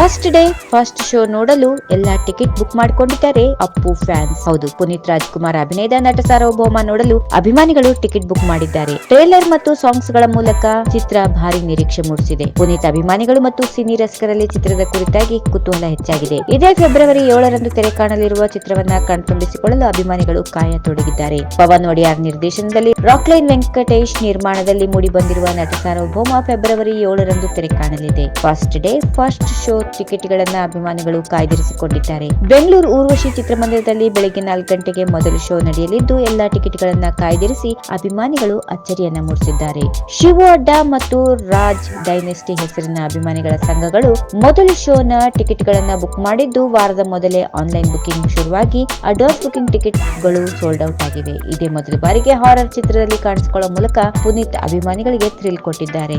First day first show ನೋಡಲು ಎಲ್ಲಾ ticket book ಮಾಡಿಕೊಂಡಿದ್ದಾರೆ ಅಪ್ಪು ಫ್ಯಾನ್ಸ್ ಹೌದು, ಪುನೀತ್ ರಾಜ್ಕುಮಾರ್ ಅಭಿನಯದ ನಟ ಸಾರ್ವಭೌಮ ನೋಡಲು ಅಭಿಮಾನಿಗಳು ಟಿಕೆಟ್ ಬುಕ್ ಮಾಡಿದ್ದಾರೆ. ಟ್ರೇಲರ್ ಮತ್ತು ಸಾಂಗ್ಸ್ಗಳ ಮೂಲಕ ಚಿತ್ರ ಭಾರಿ ನಿರೀಕ್ಷೆ ಮೂಡಿಸಿದೆ. ಪುನೀತ್ ಅಭಿಮಾನಿಗಳು ಮತ್ತು ಸಿನಿ ರಸಿಕರಲ್ಲಿ ಚಿತ್ರದ ಕುರಿತಾಗಿ ಕುತೂಹಲ ಹೆಚ್ಚಾಗಿದೆ. ಇದೇ ಫೆಬ್ರವರಿ ಏಳರಂದು ತೆರೆ ಕಾಣಲಿರುವ ಚಿತ್ರವನ್ನ ಕಣ್ತುಂಬಿಸಿಕೊಳ್ಳಲು ಅಭಿಮಾನಿಗಳು ಕಾಯ ತೊಡಗಿದ್ದಾರೆ. ಪವನ್ ಒಡಿಯಾರ್ ನಿರ್ದೇಶನದಲ್ಲಿ ರಾಕ್ಲೈನ್ ವೆಂಕಟೇಶ್ ನಿರ್ಮಾಣದಲ್ಲಿ ಮೂಡಿ ಬಂದಿರುವ ನಟ ಸಾರ್ವಭೌಮ ಫೆಬ್ರವರಿ ಏಳರಂದು ತೆರೆ ಕಾಣಲಿದೆ. First day first show ticket ಗಳನ್ನ ಅಭಿಮಾನಿಗಳು ಕಾಯ್ದಿರಿಸಿಕೊಂಡಿದ್ದಾರೆ. ಬೆಂಗಳೂರು ಊರ್ವಶಿ ಚಿತ್ರಮಂದಿರದಲ್ಲಿ ಬೆಳಗ್ಗೆ ನಾಲ್ಕು ಗಂಟೆಗೆ ಮೊದಲು ಶೋ ನಡೆಯಲಿದ್ದು, ಎಲ್ಲಾ ಟಿಕೆಟ್ ಗಳನ್ನ ಕಾಯ್ದಿರಿಸಿ ಅಭಿಮಾನಿಗಳು ಅಚ್ಚರಿಯನ್ನ ಮೂಡಿಸಿದ್ದಾರೆ. ಶಿವು ಅಡ್ಡ ಮತ್ತು ರಾಜ್ ಡೈನೆಸ್ಟಿ ಹೆಸರಿನ ಅಭಿಮಾನಿಗಳ ಸಂಘಗಳು ಮೊದಲ ಶೋನ ಟಿಕೆಟ್ ಗಳನ್ನ ಬುಕ್ ಮಾಡಿದ್ದು, ವಾರದ ಮೊದಲೇ ಆನ್ಲೈನ್ ಬುಕಿಂಗ್ ಶುರುವಾಗಿ ಅಡ್ವಾನ್ಸ್ ಬುಕಿಂಗ್ ಟಿಕೆಟ್ಗಳು ಸೋಲ್ಡ್ ಔಟ್ ಆಗಿವೆ. ಇದೇ ಮೊದಲ ಬಾರಿಗೆ ಹಾರರ್ ಚಿತ್ರದಲ್ಲಿ ಕಾಣಿಸಿಕೊಳ್ಳುವ ಮೂಲಕ ಪುನೀತ್ ಅಭಿಮಾನಿಗಳಿಗೆ ಥ್ರಿಲ್ ಕೊಟ್ಟಿದ್ದಾರೆ.